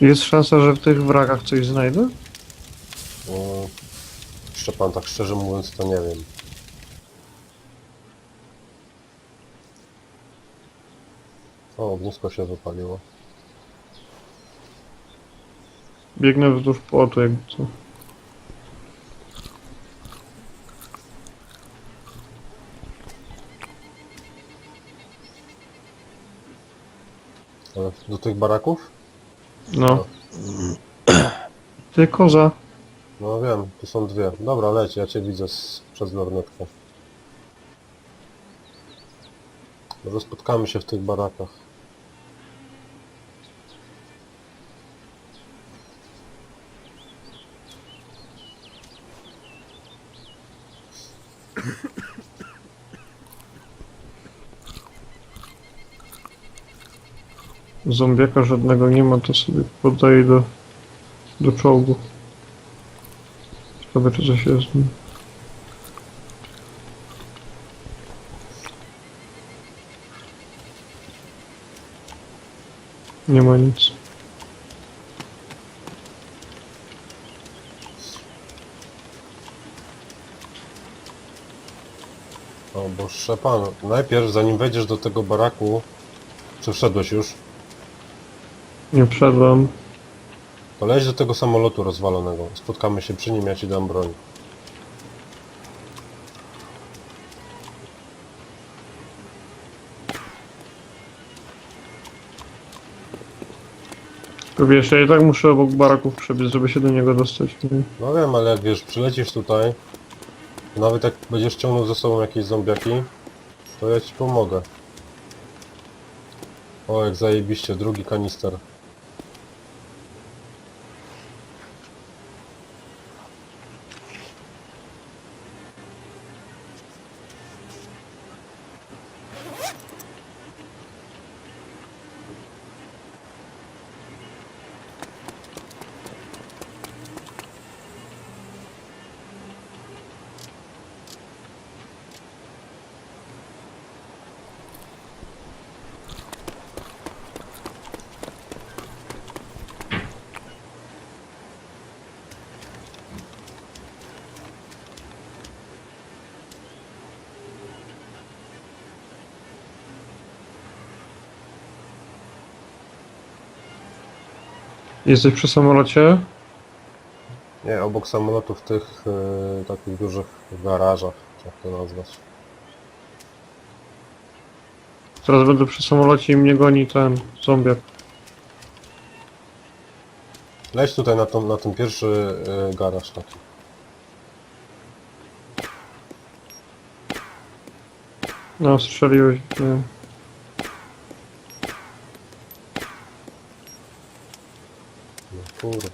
Jest szansa, że w tych wrakach coś znajdę? No, Szczepan, tak szczerze mówiąc, to nie wiem. O, ognisko się wypaliło. Biegnę wzdłuż płotu, jakby co. Ale do tych baraków? No. Ty koza. No wiem, tu są dwie. Dobra, leć, ja cię widzę z, przez lornetkę. Może spotkamy się w tych barakach. Zombiaka żadnego nie ma, to sobie podaję do, do czołgu. Ciekawe czy coś jest. Nie ma nic. O, bo Szczepan, najpierw zanim wejdziesz do tego baraku, czy wszedłeś już, Nie wszedłem. to leć do tego samolotu rozwalonego. Spotkamy się przy nim, ja ci dam broń. Tylko wiesz, ja i tak muszę obok baraków przebiec, żeby się do niego dostać. Nie? No wiem, ale jak wiesz, przylecisz tutaj, to nawet jak będziesz ciągnął ze sobą jakieś zombiaki, to ja ci pomogę. O, jak zajebiście, drugi kanister. Jesteś przy samolocie? Nie, obok samolotów w tych yy, takich dużych garażach, jak to nazwać. Teraz będę przy samolocie i mnie goni ten zombiak. Leć tutaj na, tą, na ten pierwszy yy, garaż taki. No, strzeliłeś. Nie. No kurde.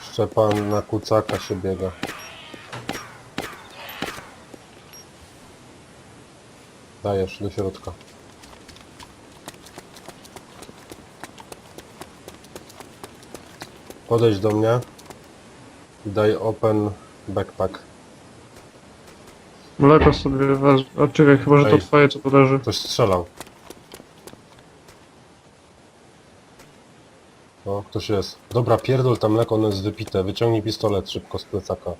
Szczepan na kucaka się biega. Dajesz do środka. Podejdź do mnie daj open backpack. Mleko sobie wezmę. A czekaj, chyba, że to Ej. twoje co podarzy. Ktoś strzelał. O, ktoś jest. Dobra, pierdol tam mleko, ono jest wypite. Wyciągnij pistolet szybko z plecaka.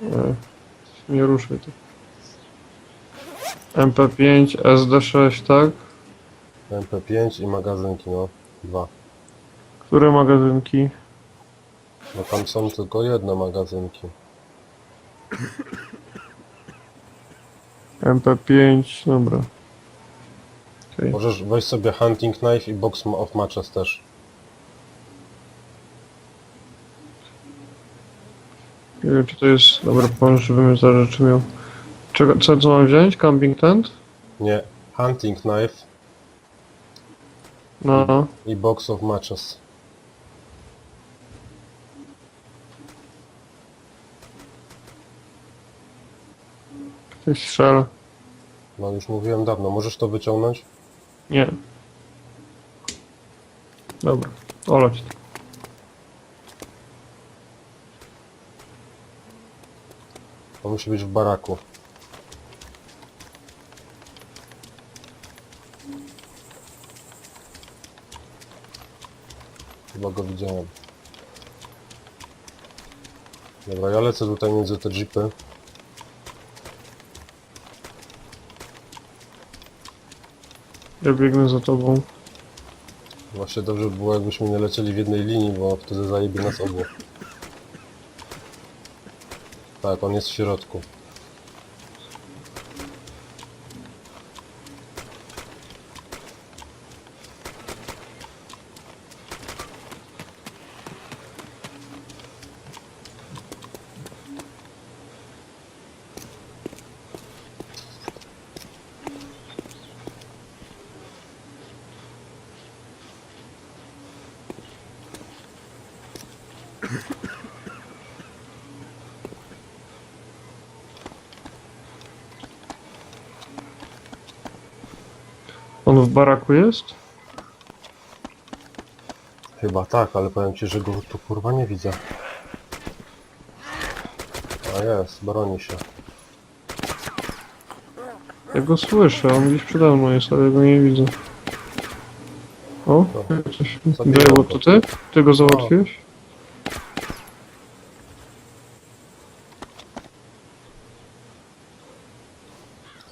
Nie, nie ruszaj to. MP5, SD6, tak? MP5 i magazynki, no. Dwa. Które magazynki? No tam są tylko jedne magazynki. MP5, dobra. Okej. Możesz weź sobie hunting knife i box of matches też. Nie wiem, czy to jest dobry pomysł, żebym za rzeczy miał. Czego, co, co mam wziąć? Camping tent? Nie, hunting knife No. i box of matches. Ktoś strzela. No już mówiłem dawno. Możesz to wyciągnąć? Nie. Dobra, olać to. On musi być w baraku. Chyba go widziałem. Dobra, ja lecę tutaj między te jeepy. Ja biegnę za tobą. Właśnie dobrze by było jakbyśmy nie lecieli w jednej linii, bo wtedy zajebie nas obu. Tak, on jest w środku. On w baraku jest? Chyba tak, ale powiem ci, że go tu kurwa nie widzę. A jest, broni się. Ja go słyszę, on gdzieś przede mną jest, ale ja go nie widzę. O, coś... Zabiłem Było go. to ty? Ty go załatwiłeś?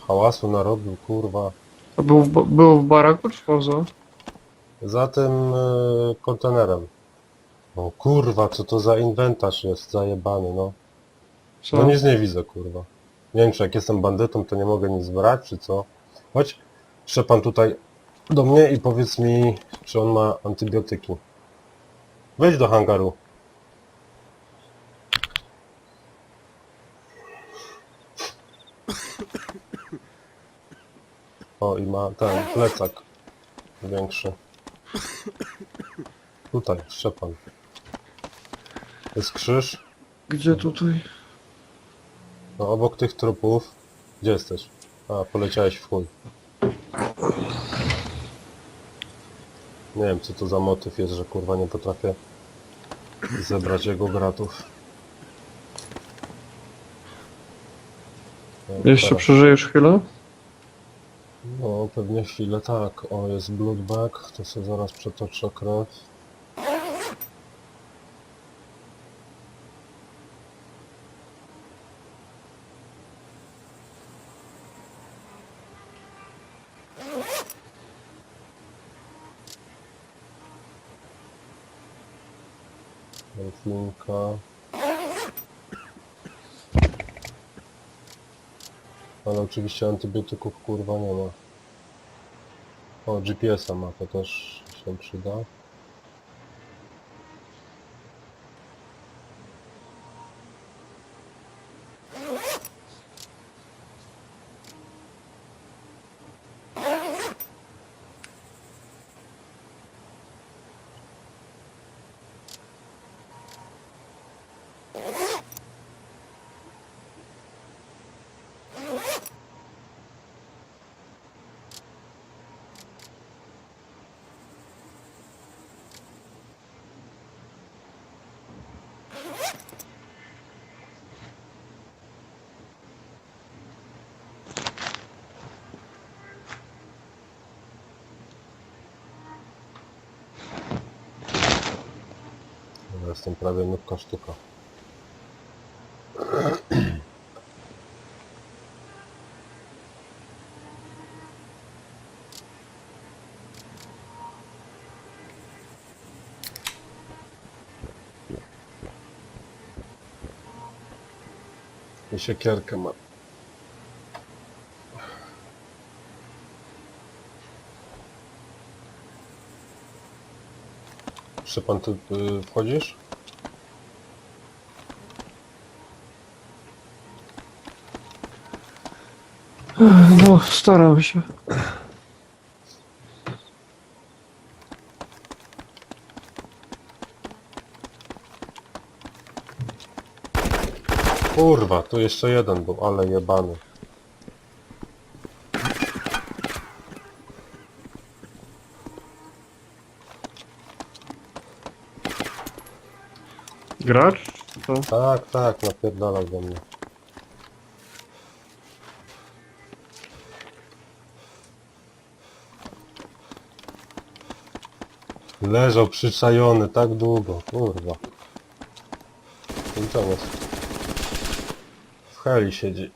Hałasu narobił, kurwa. A był w, ba- był w baraku czy poza? Za tym y, kontenerem. O kurwa, co to za inwentarz jest zajebany, no. Co? No nic nie widzę, kurwa. Nie wiem, czy jak jestem bandytą, to nie mogę nic brać, czy co. Chodź, Szczepan tutaj do mnie i powiedz mi, czy on ma antybiotyki. Wejdź do hangaru. O, i ma ten plecak większy. Tutaj, Szczepan. Jest krzyż. Gdzie tutaj? No obok tych trupów. Gdzie jesteś? A, poleciałeś w chuj. Nie wiem co to za motyw jest, że kurwa nie potrafię zebrać jego gratów. No, Jeszcze teraz- przeżyjesz chwilę? No pewnie chwilę tak. O jest bloodbag, to sobie zaraz przetoczę krew. Delfinka. Ale oczywiście antybiotyków kurwa nie ma. O, GPS-a ma, to też się przyda. Ja Jestem prawie nówka sztuka. I siekierkę ma. Szczepan, ty y, wchodzisz? No, staram się. Kurwa, tu jeszcze jeden był, ale jebany. Gracz? To Tak, tak, napierdalał do mnie. Leżał przyczajony tak długo, kurwa. Jest? W heli siedzi.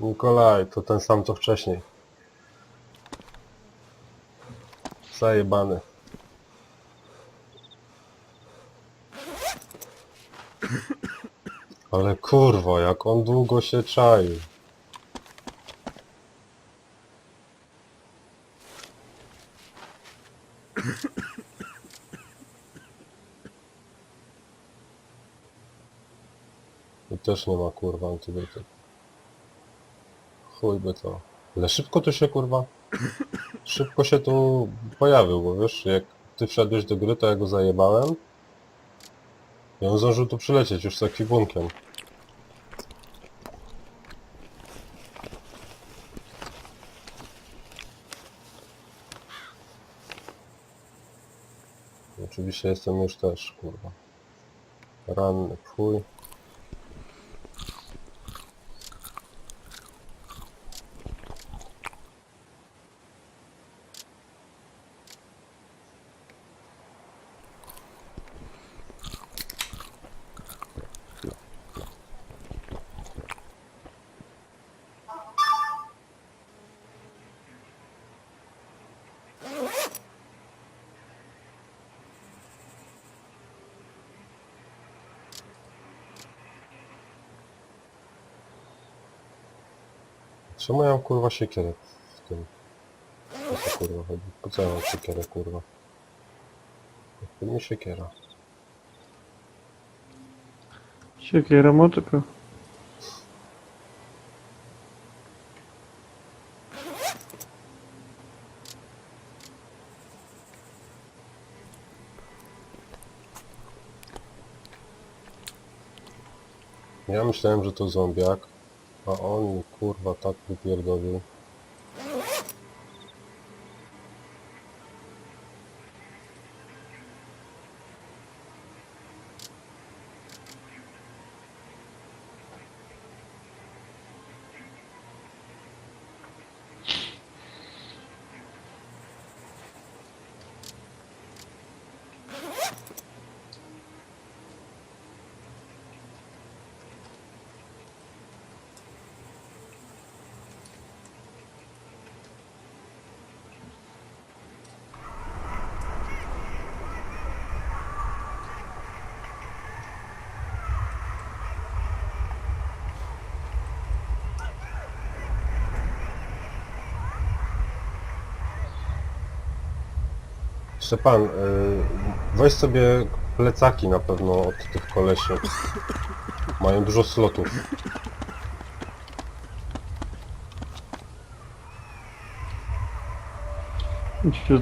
Nikolaj, to ten sam co wcześniej. Zajebany. Ale kurwa, jak on długo się czaił. I też nie ma kurwa antybiotyku. Chuj by to. Ale szybko tu się kurwa... Szybko się tu pojawił, bo wiesz, jak ty wszedłeś do gry, to ja go zajebałem. I on zdążył tu przylecieć już z ekwipunkiem. Oczywiście jestem już też, kurwa. Ranny, chuj. Czemu ja mam kurwa siekierę w tym? O co kurwa chodzi? Po co ja mam siekierę kurwa? To mi siekiera. Siekiera motyka. Ja myślałem, że to zombiak, a on kurwa tak wypierdolił. Szczepan, y, weź sobie plecaki na pewno od tych kolesi. Mają dużo slotów. I ci się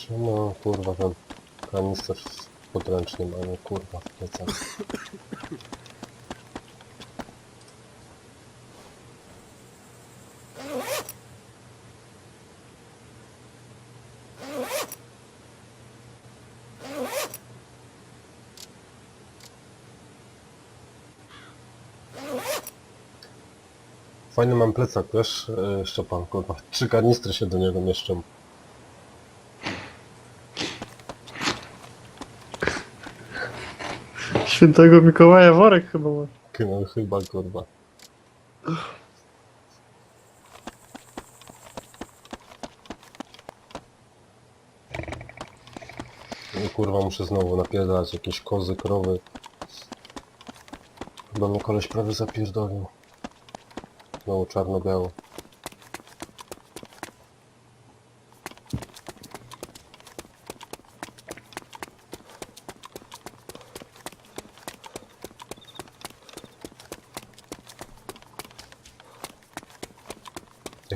zespawnować. Czemu kurwa ten kanister w podręcznym, a nie kurwa w plecach? Fajny mam plecak, wiesz, yy, Szczepan, kurwa. Trzy kanistry się do niego mieszczą. Świętego Mikołaja worek chyba ma. No chyba kurwa. No kurwa muszę znowu napierdalać jakieś kozy, krowy. Chyba mnie koleś prawie zapierdolił. Znowu czarno-biało.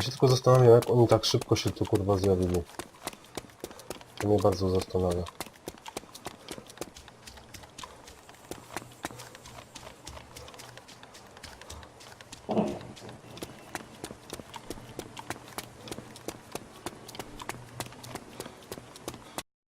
Się tylko zastanawiam, jak oni tak szybko się tu kurwa zjawili. To mnie bardzo zastanawia.